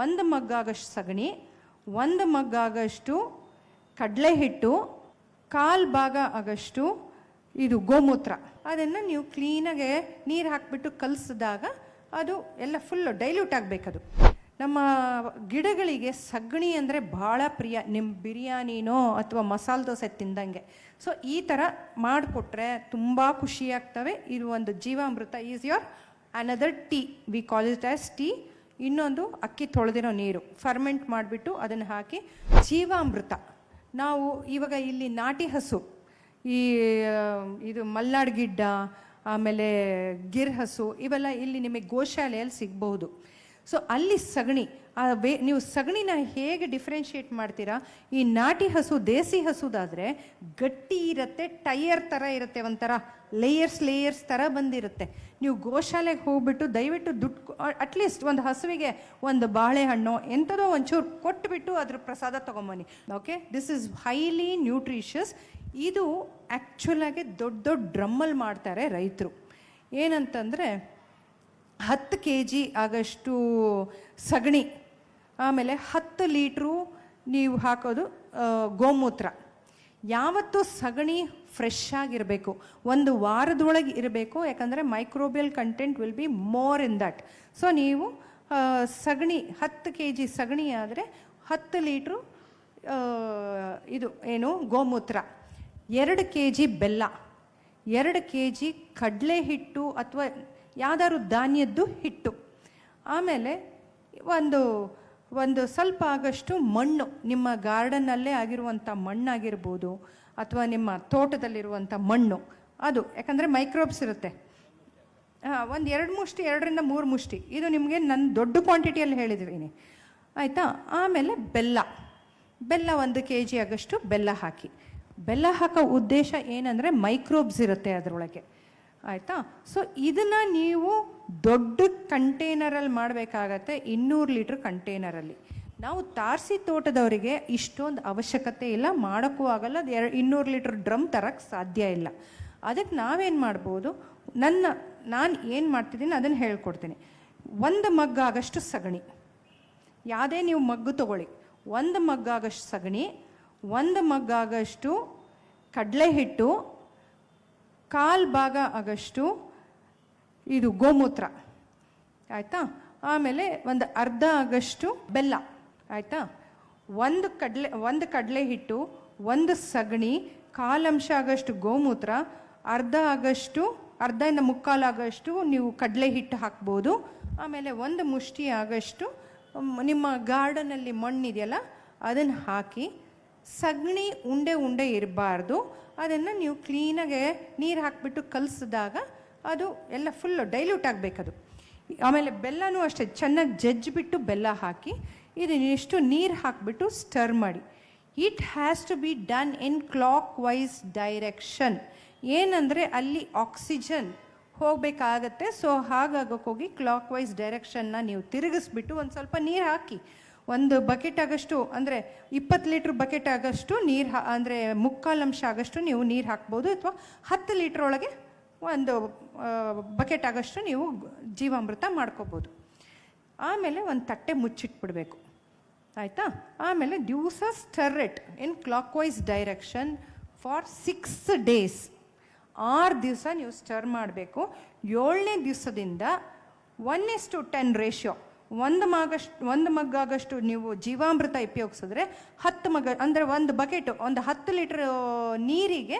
ಒಂದು ಮಗ್ಗಾಗಷ್ಟು ಸಗಣಿ, ಒಂದು ಮಗ್ಗಾಗಷ್ಟು ಕಡಲೆ ಹಿಟ್ಟು ಕಾಲು ಭಾಗ ಆಗಷ್ಟು ಇದು ಗೋಮೂತ್ರ. ಅದನ್ನು ನೀವು ಕ್ಲೀನಾಗೆ ನೀರು ಹಾಕಿಬಿಟ್ಟು ಕಲಿಸಿದಾಗ ಅದು ಎಲ್ಲ ಫುಲ್ ಡೈಲ್ಯೂಟ್ ಆಗಬೇಕದು. ನಮ್ಮ ಗಿಡಗಳಿಗೆ ಸಗಣಿ ಅಂದರೆ ಭಾಳ ಪ್ರಿಯ. ನಿಮ್ಮ ಬಿರಿಯಾನಿನೋ ಅಥವಾ ಮಸಾಲೆ ದೋಸೆ ತಿಂದಂಗೆ. ಸೊ ಈ ಥರ ಮಾಡಿಕೊಟ್ರೆ ತುಂಬ ಖುಷಿಯಾಗ್ತವೆ ಇದು ಒಂದು Jeevamrutha is your another tea we call it as tea ಇನ್ನೊಂದು ಅಕ್ಕಿ ತೊಳೆದಿರೋ ನೀರು. ಫರ್ಮೆಂಟ್ ಮಾಡಿಬಿಟ್ಟು ಅದನ್ನು ಹಾಕಿ ಜೀವಾಮೃತ. ನಾವು ಇವಾಗ ಇಲ್ಲಿ ನಾಟಿ ಹಸು, ಈ ಇದು ಮಲ್ನಾಡ್ ಗಿಡ್ಡ, ಆಮೇಲೆ ಗಿರ್ ಹಸು, ಇವೆಲ್ಲ ಇಲ್ಲಿ ನಿಮಗೆ ಗೋಶಾಲೆಯಲ್ಲಿ ಸಿಗಬಹುದು. ಸೊ ಅಲ್ಲಿ ಸಗಣಿ, ಆ ವೇ, ನೀವು ಸಗಣಿನ ಹೇಗೆ ಡಿಫ್ರೆನ್ಷಿಯೇಟ್ ಮಾಡ್ತೀರಾ? ಈ ನಾಟಿ ಹಸು ದೇಸಿ ಹಸುದಾದರೆ ಗಟ್ಟಿ ಇರುತ್ತೆ, ಟೈಯರ್ ಥರ ಇರುತ್ತೆ ಒಂಥರ. ಲೇಯರ್ಸ್ ಲೇಯರ್ಸ್ ಥರ ಬಂದಿರುತ್ತೆ. ನೀವು ಗೋಶಾಲೆಗೆ ಹೋಗ್ಬಿಟ್ಟು ದಯವಿಟ್ಟು ದುಡ್ಡು ಅಟ್ಲೀಸ್ಟ್ ಒಂದು ಹಸುವಿಗೆ ಒಂದು ಬಾಳೆಹಣ್ಣು, ಎಂಥದೋ ಒಂಚೂರು ಕೊಟ್ಬಿಟ್ಟು ಅದ್ರ ಪ್ರಸಾದ ತೊಗೊಂಬನ್ನಿ. Okay this is highly nutritious ಇದು ಆ್ಯಕ್ಚುಲಾಗಿ ದೊಡ್ಡ ದೊಡ್ಡ ಡ್ರಮ್ಮಲ್ಲಿ ಮಾಡ್ತಾರೆ ರೈತರು. ಏನಂತಂದರೆ, ಹತ್ತು ಕೆ ಜಿ ಆಗಷ್ಟು ಸಗಣಿ, ಆಮೇಲೆ ಹತ್ತು ಲೀಟ್ರು ನೀವು ಹಾಕೋದು ಗೋಮೂತ್ರ. ಯಾವತ್ತೂ ಸಗಣಿ ಫ್ರೆಶ್ ಆಗಿರಬೇಕು. ಒಂದು ವಾರದೊಳಗೆ ಇರಬೇಕು, ಯಾಕಂದರೆ microbial content will be more in that so ನೀವು ಸಗಣಿ, ಹತ್ತು ಕೆ ಜಿ ಸಗಣಿ ಆದರೆ ಹತ್ತು ಲೀಟ್ರು ಇದು ಏನು, ಗೋಮೂತ್ರ. ಎರಡು ಕೆ ಜಿ ಬೆಲ್ಲ. ಎರಡು ಕೆ ಜಿ ಕಡಲೆ ಹಿಟ್ಟು ಅಥವಾ ಯಾವ್ದಾದ್ರು ಧಾನ್ಯದ್ದು ಹಿಟ್ಟು. ಆಮೇಲೆ ಒಂದು ಒಂದು ಸ್ವಲ್ಪ ಆಗಷ್ಟು ಮಣ್ಣು, ನಿಮ್ಮ ಗಾರ್ಡನ್ನಲ್ಲೇ ಆಗಿರುವಂಥ ಮಣ್ಣಾಗಿರ್ಬೋದು ಅಥವಾ ನಿಮ್ಮ ತೋಟದಲ್ಲಿರುವಂಥ ಮಣ್ಣು, ಅದು, ಯಾಕಂದರೆ ಮೈಕ್ರೋಬ್ಸ್ ಇರುತ್ತೆ. ಒಂದು ಎರಡು ಮುಷ್ಟಿ, ಎರಡರಿಂದ ಮೂರು ಮುಷ್ಟಿ, ಇದು ನಿಮಗೆ ನನ್ನ ದೊಡ್ಡ ಕ್ವಾಂಟಿಟಿಯಲ್ಲಿ ಹೇಳಿದ್ದೀನಿ ಆಯಿತಾ? ಆಮೇಲೆ ಬೆಲ್ಲ. ಬೆಲ್ಲ ಒಂದು ಕೆ ಜಿ ಆಗಷ್ಟು ಬೆಲ್ಲ ಹಾಕಿ. ಬೆಲ್ಲ ಹಾಕೋ ಉದ್ದೇಶ ಏನಂದರೆ ಮೈಕ್ರೋಬ್ಸ್ ಇರುತ್ತೆ ಅದರೊಳಗೆ. ಆಯಿತಾ? ಸೊ ಇದನ್ನು ನೀವು ದೊಡ್ಡ ಕಂಟೈನರಲ್ಲಿ ಮಾಡಬೇಕಾಗತ್ತೆ, ಇನ್ನೂರು ಲೀಟ್ರ್ ಕಂಟೈನರಲ್ಲಿ. ನಾವು ತಾರಸಿ ತೋಟದವರಿಗೆ ಇಷ್ಟೊಂದು ಅವಶ್ಯಕತೆ ಇಲ್ಲ, ಮಾಡೋಕ್ಕೂ ಆಗಲ್ಲ, ಅದು ಎರಡು, ಇನ್ನೂರು ಲೀಟ್ರ್ ಡ್ರಮ್ ತರಕ್ಕೆ ಸಾಧ್ಯ ಇಲ್ಲ. ಅದಕ್ಕೆ ನಾವೇನು ಮಾಡ್ಬೋದು, ನನ್ನ, ನಾನು ಏನು ಮಾಡ್ತಿದ್ದೀನಿ ಅದನ್ನು ಹೇಳ್ಕೊಡ್ತೀನಿ. ಒಂದು ಮಗ್ಗಾಗಷ್ಟು ಸಗಣಿ. ಯಾವುದೇ ನೀವು ಮಗ್ಗು ತಗೊಳ್ಳಿ. ಒಂದು ಮಗ್ಗಾಗಷ್ಟು ಸಗಣಿ, ಒಂದು ಮಗ್ಗಾಗಷ್ಟು ಕಡಲೆ ಹಿಟ್ಟು ಕಾಲು ಭಾಗ ಆಗಷ್ಟು ಇದು ಗೋಮೂತ್ರ. ಆಯಿತಾ? ಆಮೇಲೆ ಒಂದು ಅರ್ಧ ಆಗಷ್ಟು ಬೆಲ್ಲ. ಆಯಿತಾ? ಒಂದು ಕಡಲೆ ಒಂದು ಕಡಲೆ ಹಿಟ್ಟು, ಒಂದು ಸಗಣಿ, ಕಾಲಂಶ ಆಗಷ್ಟು ಗೋಮೂತ್ರ, ಅರ್ಧ ಆಗಷ್ಟು, ಅರ್ಧದಿಂದ ಮುಕ್ಕಾಲು ಆಗಷ್ಟು ನೀವು ಕಡಲೆ ಹಿಟ್ಟು ಹಾಕ್ಬೋದು. ಆಮೇಲೆ ಒಂದು ಮುಷ್ಟಿ ಆಗಷ್ಟು, ನಿಮ್ಮ ಗಾರ್ಡನಲ್ಲಿ ಮಣ್ಣಿದೆಯಲ್ಲ ಅದನ್ನು ಹಾಕಿ ಸಗಣಿ ಉಂಡೆ ಉಂಡೆ ಇರಬಾರ್ದು. ಅದನ್ನು ನೀವು ಕ್ಲೀನಾಗೆ ನೀರು ಹಾಕಿಬಿಟ್ಟು ಕಲಿಸಿದಾಗ ಅದು ಎಲ್ಲ ಫುಲ್ಲು ಡೈಲ್ಯೂಟ್ ಆಗಬೇಕದು. ಆಮೇಲೆ ಬೆಲ್ಲನೂ ಅಷ್ಟೇ, ಚೆನ್ನಾಗಿ ಜಜ್ಜಿಬಿಟ್ಟು ಬೆಲ್ಲ ಹಾಕಿ ಇದನ್ನಿಷ್ಟು ನೀರು ಹಾಕಿಬಿಟ್ಟು ಸ್ಟರ್ ಮಾಡಿ. It has to be done in clockwise direction ಏನಂದರೆ ಅಲ್ಲಿ ಆಕ್ಸಿಜನ್ ಹೋಗಬೇಕಾಗತ್ತೆ ಸೊ ಹಾಗಾಗೋಕ್ಕೋಗಿ ಕ್ಲಾಕ್ ವೈಸ್ ಡೈರೆಕ್ಷನ್ನ ನೀವು ತಿರುಗಿಸ್ಬಿಟ್ಟು ಒಂದು ಸ್ವಲ್ಪ ನೀರು ಹಾಕಿ. ಒಂದು ಬಕೆಟ್ ಆಗಷ್ಟು, ಅಂದರೆ ಇಪ್ಪತ್ತು ಲೀಟ್ರ್ ಬಕೆಟ್ ಆಗಷ್ಟು ನೀರು ಹಾ, ಅಂದರೆ ಮುಕ್ಕಾಲು ಅಂಶ ಆಗಷ್ಟು ನೀವು ನೀರು ಹಾಕ್ಬೋದು, ಅಥವಾ ಹತ್ತು ಲೀಟ್ರ್ ಒಳಗೆ ಒಂದು ಬಕೆಟ್ ಆಗಷ್ಟು ನೀವು ಜೀವಾಮೃತ ಮಾಡ್ಕೋಬೋದು. ಆಮೇಲೆ ಒಂದು ತಟ್ಟೆ ಮುಚ್ಚಿಟ್ಬಿಡ್ಬೇಕು. ಆಯಿತಾ? ಆಮೇಲೆ ದಿವಸ stir it in clockwise direction for six days ಆರು ದಿವಸ ನೀವು ಸ್ಟರ್ ಮಾಡಬೇಕು. ಏಳನೇ ದಿವಸದಿಂದ one is to ten ratio ಒಂದು ಮಗಷ್ಟು, ಒಂದು ಮಗ್ಗಾಗಷ್ಟು ನೀವು ಜೀವಾಮೃತ ಉಪಯೋಗಿಸಿದ್ರೆ ಹತ್ತು ಮಗ, ಅಂದರೆ ಒಂದು ಬಕೆಟು ಒಂದು ಹತ್ತು ಲೀಟ್ರ್ ನೀರಿಗೆ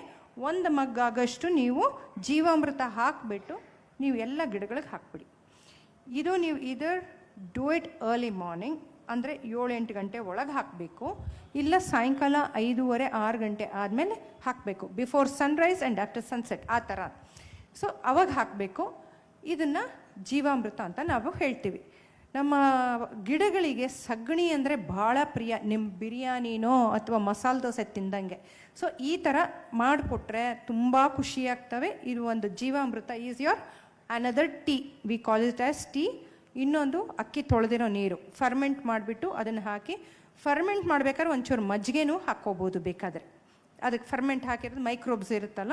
ಒಂದು ಮಗ್ಗಾಗಷ್ಟು ನೀವು ಜೀವಾಮೃತ ಹಾಕಿಬಿಟ್ಟು ನೀವು ಎಲ್ಲ ಗಿಡಗಳಿಗೆ ಹಾಕ್ಬಿಡಿ. ಇದು ನೀವು ಇದರ್ ಡೂ ಇಟ್ ಅರ್ಲಿ ಮಾರ್ನಿಂಗ್ ಅಂದರೆ ಏಳು ಎಂಟು ಗಂಟೆ ಒಳಗೆ ಹಾಕಬೇಕು, ಇಲ್ಲ ಸಾಯಂಕಾಲ ಐದೂವರೆ, ಆರು ಗಂಟೆ ಆದಮೇಲೆ ಹಾಕಬೇಕು before sunrise and after sunset ಆ ಥರ. ಸೊ ಅವಾಗ ಹಾಕಬೇಕು. ಇದನ್ನು ಜೀವಾಮೃತ ಅಂತ ನಾವು ಹೇಳ್ತೀವಿ. ನಮ್ಮ ಗಿಡಗಳಿಗೆ ಸಗಣಿ ಅಂದರೆ ಭಾಳ ಪ್ರಿಯ. ನಿಮ್ಮ ಬಿರಿಯಾನಿನೋ ಅಥವಾ ಮಸಾಲೆ ದೋಸೆ ತಿಂದಂಗೆ. ಸೊ ಈ ಥರ ಮಾಡಿಕೊಟ್ರೆ ತುಂಬ ಖುಷಿಯಾಗ್ತವೆ ಇದು ಒಂದು Jeevamrutha is your another tea we call it as tea ಇನ್ನೊಂದು ಅಕ್ಕಿ ತೊಳೆದಿರೋ ನೀರು. ಫರ್ಮೆಂಟ್ ಮಾಡಿಬಿಟ್ಟು ಅದನ್ನು ಹಾಕಿ ಫರ್ಮೆಂಟ್ ಮಾಡ್ಬೇಕಾದ್ರೆ ಒಂಚೂರು ಮಜ್ಜಿಗೆನೂ ಹಾಕ್ಕೋಬೋದು ಬೇಕಾದರೆ. ಅದಕ್ಕೆ ಫರ್ಮೆಂಟ್ ಹಾಕಿರೋದು ಮೈಕ್ರೋಬ್ಸ್ ಇರುತ್ತಲ್ಲ